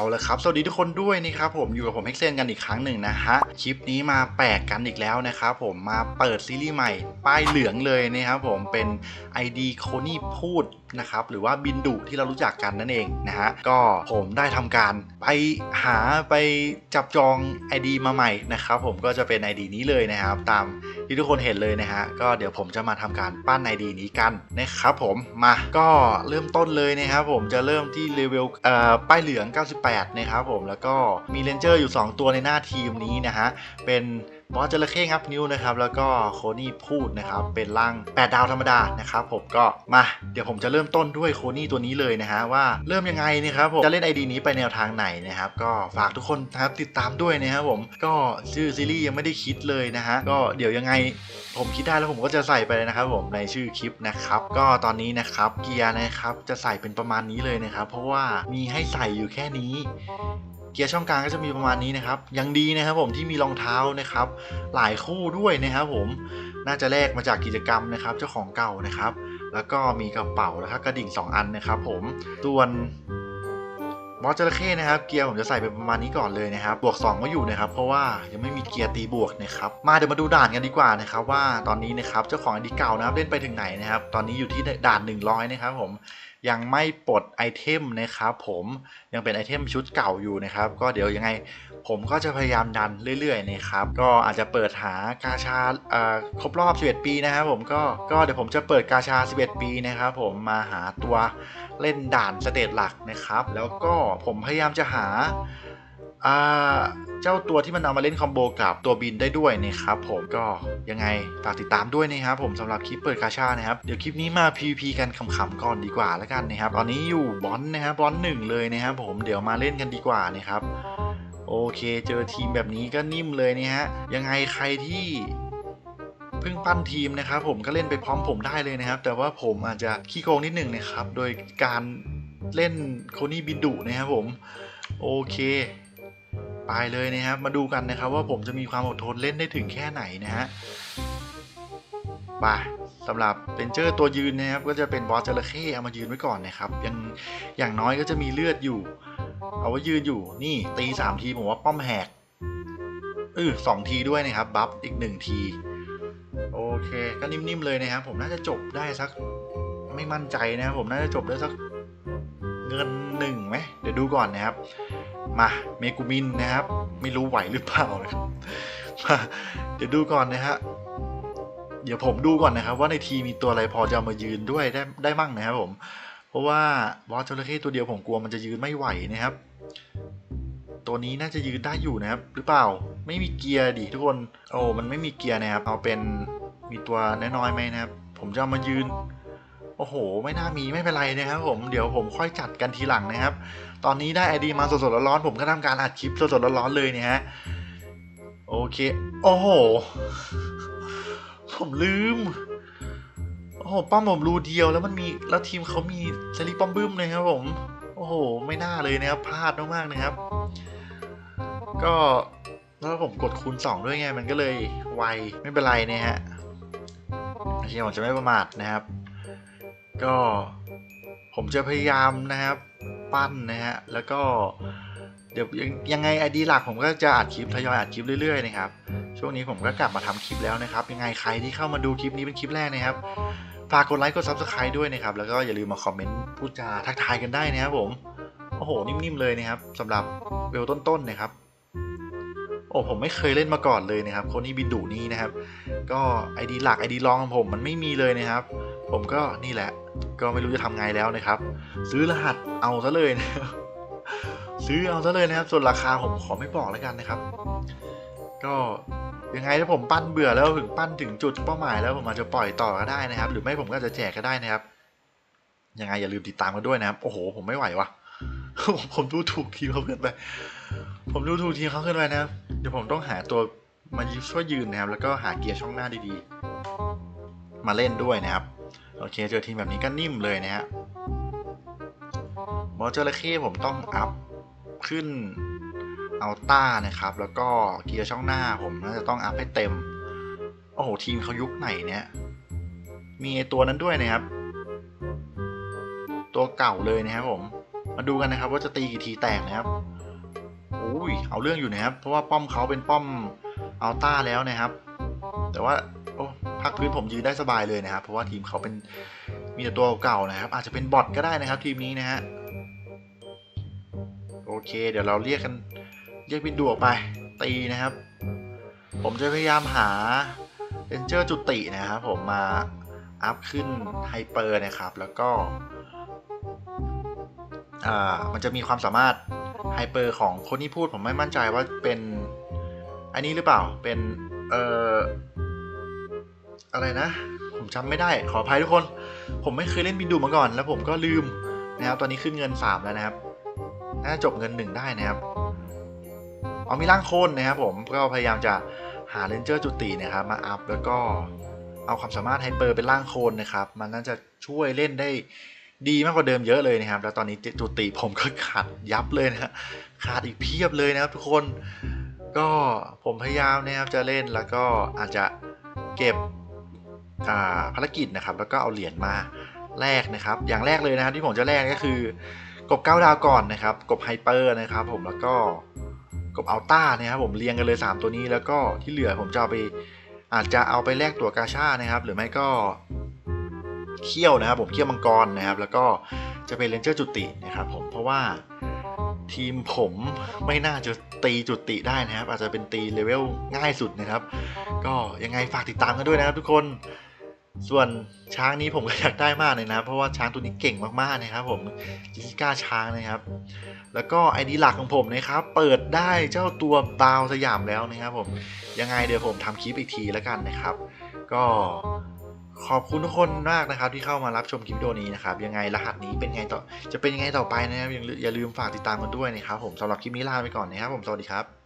เอาละครับ สวัสดีทุกคนด้วยนะครับผมอยู่กับผมเฮกเซนกันอีกครั้งหนึ่งนะฮะคลิปนี้มาแปลกกันอีกแล้วนะครับผมมาเปิดซีรีส์ใหม่ป้ายเหลืองเลยนะครับผมเป็น ID โคนี่พูดนะครับหรือว่าบินดุที่เรารู้จักกันนั่นเองนะฮะก็ผมได้ทำการไปหาไปจับจอง ID มาใหม่นะครับผมก็จะเป็น ID นี้เลยนะครับตาม ที่ทุกคนเห็นเลยนะฮะก็เดี๋ยวผมจะมาทำการปั้น ID นี้กันนะครับผมมาก็เริ่มต้นเลยนะครับผมจะเริ่มที่เลเวลเอ่อป้ายเหลือง 98 นะครับผมแล้วก็มีเลนเจอร์อยู่ 2 ตัวในหน้าทีมนี้นะฮะเป็น บอสจระเข้งับนิ้วนะครับ แล้วก็โคนี่พูดนะครับ เป็นร่าง 8 ดาวธรรมดานะครับผมก็มาเดี๋ยวผมจะเริ่มต้นด้วยโคนี่ตัวนี้เลยนะฮะว่าเริ่มยังไงนะครับผมจะเล่น ID นี้ไปแนวทางไหนนะครับก็ฝากทุกคนนะครับติดตามด้วยนะครับผมก็ชื่อซีรีส์ยังไม่ได้คิดเลยนะฮะก็เดี๋ยวยังไงผมคิดได้แล้วผมก็จะใส่ไปเลยนะครับผมในชื่อคลิปนะครับก็ตอนนี้นะครับเกียร์นะครับจะใส่เป็นประมาณนี้เลยนะครับ เพราะว่ามีให้ใส่อยู่แค่นี้ เกียร์ช่องกลางก็จะมีประมาณนี้นะครับ ยังดีนะครับผมที่มีรองเท้านะครับ หลายคู่ด้วยนะครับผมน่าจะแลกมาจากกิจกรรมนะครับ เจ้าของเก่านะครับ แล้วก็มีกระเป๋าแล้วก็กระดิ่ง 2 อันนะครับ ผมส่วนบอสจระเข้นะครับ เกียร์ผมจะใส่เป็นประมาณนี้ก่อนเลยนะครับ บวก 2 ก็อยู่นะครับ เพราะว่ายังไม่มีเกียร์ตีบวกนะครับ มาเดี๋ยวมาดูด่านกันดีกว่านะครับ ว่าตอนนี้นะครับเจ้าของอดีเก่านะครับเล่นไปถึงไหนนะครับ ตอนนี้อยู่ที่ด่าน 100 นะครับผม ยังไม่ปลดไอเทมนะครับผมยังเป็นไอเทมชุดเก่าอยู่นะครับ ก็เดี๋ยวยังไงผมก็จะพยายามดันเรื่อยๆนะครับ ก็อาจจะเปิดหากาชาครบรอบ 11 ปีนะครับผมก็ก็เดี๋ยวผมจะเปิดกาชา 11 ปีนะครับผมมาหาตัวเล่นด่านสเตจหลักนะครับ แล้วก็ผมพยายามจะหา เจ้าตัวที่มันเอามาเล่นคอมโบกับตัวบินได้ด้วยนะครับผมก็ยังไงฝากติดตามด้วยนะครับผมสำหรับคลิปเปิดกาชานะครับเดี๋ยวคลิปนี้มา PVP กันขำๆก่อนดีกว่าแล้วกันนะครับตอนนี้อยู่บอลนะครับบอลหนึ่งเลยนะครับผมเดี๋ยวมาเล่นกันดีกว่านะครับโอเคเจอทีมแบบนี้ก็นิ่มเลยนะฮะยังไงใครที่เพิ่งปั้นทีมนะครับผมก็เล่นไปพร้อมผมได้เลยนะครับ แต่ว่าผมอาจจะขี้โกงนิดหนึ่งนะครับ โดยการเล่นโคนี่บินดุนะครับผม โอเค ไปเลยนะครับ มาดูกันนะครับว่าผมจะมีความอดทนเล่นได้ถึงแค่ไหนนะฮะไปสำหรับเป็นเจอร์ตัวยืนนะครับ ก็จะเป็นบอสจระเข้เอามายืนไว้ก่อนนะครับยังอย่างน้อยก็จะมีเลือดอยู่ เอาไว้ยืนอยู่นี่ตีสามทีผมว่าป้อมแหกเออสองทีด้วยนะครับบัฟอีกหนึ่งทีโอเคก็นิ่มๆเลยนะครับผมน่าจะจบได้สักไม่มั่นใจนะครับผมน่าจะจบได้สักเงินหนึ่งไหมเดี๋ยวดูก่อนนะครับ มาเมกูมินนะครับ ไม่รู้ไหวหรือเปล่านะครับมาเดี๋ยวดูก่อนนะฮะเดี๋ยวผมดูก่อนนะครับ ว่าในทีมีตัวอะไรพอจะามายืนด้วยได้ได้มั่งนะครับผม เพราะว่าบอสจระเข้ตัวเดียวผมกลัวมันจะยืนไม่ไหวนะครับ ตัวนี้น่าจะยืนได้อยู่นะครับ หรือเปล่าไม่มีเกียร์ดิทุกคนโอ้มันไม่มีเกียร์นะครับเอาเป็นมีตัวน้อยๆไหมนะครับ ผมจะเอามายืน โอ้โห ไม่น่ามีไม่เป็นไรนะครับผมเดี๋ยวผมค่อยจัดกันทีหลังนะครับ ตอนนี้ได้ไอดีมาสดๆร้อนๆผมก็ทำการอัดคลิปสดๆร้อนๆเลยเนี่ยฮะโอเค โอ้โห ผมลืม โอ้โห ป้อมผมรูเดียวแล้วมันมีแล้วทีมเขามีสลิปป้อมบึ้มเลยครับผม โอ้โห ไม่น่าเลยนะครับพลาดมากๆนะครับ ก็แล้วผมกดคูณ 2 ด้วยไง มันก็เลยไวไม่เป็นไรนะฮะโอเคผมจะไม่ประมาทนะครับ ก็ผมจะพยายามนะครับปั้นนะฮะแล้วก็เดี๋ยวยังยังไงไอดีหลักผมก็จะอัดคลิปทยอยอัดคลิปเรื่อยๆนะครับช่วงนี้ผมก็กลับมาทำคลิปแล้วนะครับ ยังไงใครที่เข้ามาดูคลิปนี้เป็นคลิปแรกนะครับฝากกดไลค์กด subscribe ด้วยนะครับ แล้วก็อย่าลืมมาคอมเมนต์พูดจาทักทายกันได้นะครับผมโอ้โหนิ่มๆเลยนะครับสำหรับเวลต้นๆนะครับโอ้ผมไม่เคยเล่นมาก่อนเลยนะครับ คนนี้บินดุนี่นะครับ ก็ไอดีหลักไอดีรองของผมมันไม่มีเลยนะครับ ผมก็นี่แหละ ก็ไม่รู้จะทำไงแล้วนะครับ ซื้อรหัสเอาซะเลยนะครับซื้อเอาซะเลยนะครับ ส่วนราคาผมขอไม่บอกแล้วกันนะครับ ก็ยังไงถ้าผมปั้นเบื่อแล้วถึงปั้นถึงจุดเป้าหมายแล้วผมอาจจะปล่อยต่อก็ได้นะครับ หรือไม่ผมก็จะแจกก็ได้นะครับ ยังไงอย่าลืมติดตามกันด้วยนะครับ โอ้โห ผมไม่ไหววะผมผมดูถูกทีมเขาเกินไป ผมดูถูกทีมเขาเกินไปนะครับ เดี๋ยวผมต้องหาตัวมาช่วยยืนนะครับ แล้วก็หาเกียร์ช่องหน้าดีๆ มาเล่นด้วยนะครับ โอเคเจอทีมแบบนี้ก็นิ่มเลยนะฮะบอสจอระเข้ผมต้องอัพขึ้นเอาต้านะครับ แล้วก็เกียร์ช่องหน้าผมน่าจะต้องอัพให้เต็ม โอ้โห ทีมเขายุคไหนเนี่ย มีไอตัวนั้นด้วยนะครับ ตัวเก่าเลยนะครับผม มาดูกันนะครับว่าจะตีกี่ทีแตกนะครับโอ้ยเอาเรื่องอยู่นะครับ เพราะว่าป้อมเขาเป็นป้อมเอัลต้าแล้วนะครับ แต่ว่า โอ้ พักพื้นผมยืนได้สบายเลยนะครับ เพราะว่าทีมเขาเป็นมีแต่ตัวเก่านะครับ อาจจะเป็นบอทก็ได้นะครับ ทีมนี้นะฮะโอเค เดี๋ยวเราเรียกกันเรียกบินดูออกไปตีนะครับ ผมจะพยายามหาเรนเจอร์จุตินะครับผมมาอัพขึ้นไฮเปอร์นะครับ แล้วก็อ่ามันจะมีความสามารถไฮเปอร์ของคนที่พูดผมไม่มั่นใจว่าเป็น อันนี้หรือเปล่าเป็นเอ่อ อะไรนะ ผมจำไม่ได้ขออภัยทุกคน ผมไม่เคยเล่นบินดูมาก่อน แล้วผมก็ลืมนะครับตอนนี้ขึ้นเงิน 3 แล้วนะครับน่าจบเงิน 1 ได้นะครับเอามีร่างโคนนะครับผมก็พยายามจะหาเรนเจอร์จุตินะครับมาอัพแล้วก็เอาความสามารถไฮเปอร์เป็นร่างโคนนะครับ มันน่าจะช่วยเล่นได้ดีมากกว่าเดิมเยอะเลยนะครับ แล้วตอนนี้จุติผมก็ขาดยับเลยนะฮะขาดอีกเพียบเลยนะครับทุกคนก็ผมพยายามนะครับจะเล่นแล้วก็อาจจะเก็บ ภารกิจนะครับ แล้วก็เอาเหรียญมาแลกนะครับ อย่างแรกเลยนะครับที่ผมจะแลกก็คือกบเก้าดาวก่อนนะครับ กบไฮเปอร์นะครับ ผมแล้วก็กบอัลต้านะครับผมเรียงกันเลย 3 ตัวนี้แล้วก็ที่เหลือผมจะเอาไปอาจจะเอาไปแลกตัวกาชานะครับ หรือไม่ก็เขี้ยวนะครับ ผมเขี้ยวมังกรนะครับ แล้วก็จะเป็นเรนเจอร์จุตินะครับ ผมเพราะว่าทีมผมไม่น่าจะตีจุติได้นะครับ อาจจะเป็นตีเลเวลง่ายสุดนะครับ ก็ยังไงฝากติดตามกันด้วยนะครับทุกคน ส่วนช้างนี้ผมก็อยากได้มากเลยนะครับเพราะว่าช้างตัวนี้เก่งมากๆนะครับผมจิสก้าช้างนะครับ แล้วก็ไอดีหลักของผมนะครับเปิดได้เจ้าตัวบาวสยามแล้วนะครับผมยังไงเดี๋ยวผมทำคลิปอีกทีแล้วกันนะครับ ก็ขอบคุณทุกคนมากนะครับที่เข้ามารับชมคลิปวิดีโอนี้นะครับยังไงรหัสนี้เป็นไงต่อจะเป็นยังไงต่อไปนะครับอย่าลืมอย่าลืมฝากติดตามกันด้วยนะครับผมสำหรับคลิปนี้ลาไปก่อนนะครับผมสวัสดีครับ